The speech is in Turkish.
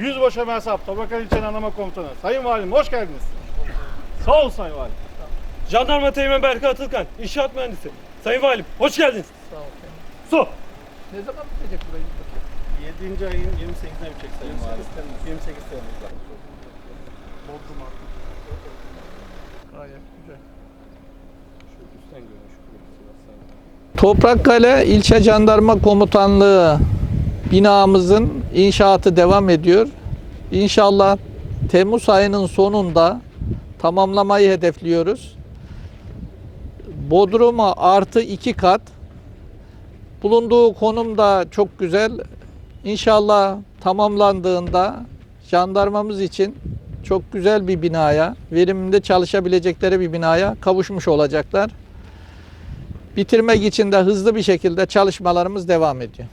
Yüzbaşı Mersap, Tabakal İlçe Jandarma Komutanı. Sayın Valim hoş geldiniz. Sağ olun Sayın Valim. Jandarma Teğmen Berkay Atılkan, inşaat mühendisi. Sayın Valim, hoş geldiniz. Sağ ol. Su. Ne zaman bitecek burayı? 7. ayın 28'ine bitecek Sayın Valim. 28 Temmuz'da. Gayet güzel. Şu üstten görünüş. Toprakkale İlçe Jandarma Komutanlığı binamızın inşaatı devam ediyor. İnşallah Temmuz ayının sonunda tamamlamayı hedefliyoruz. Bodrum'a artı iki kat. Bulunduğu konum da çok güzel. İnşallah tamamlandığında jandarmamız için çok güzel bir binaya, veriminde çalışabilecekleri bir binaya kavuşmuş olacaklar bitirmek için de hızlı bir şekilde çalışmalarımız devam ediyor.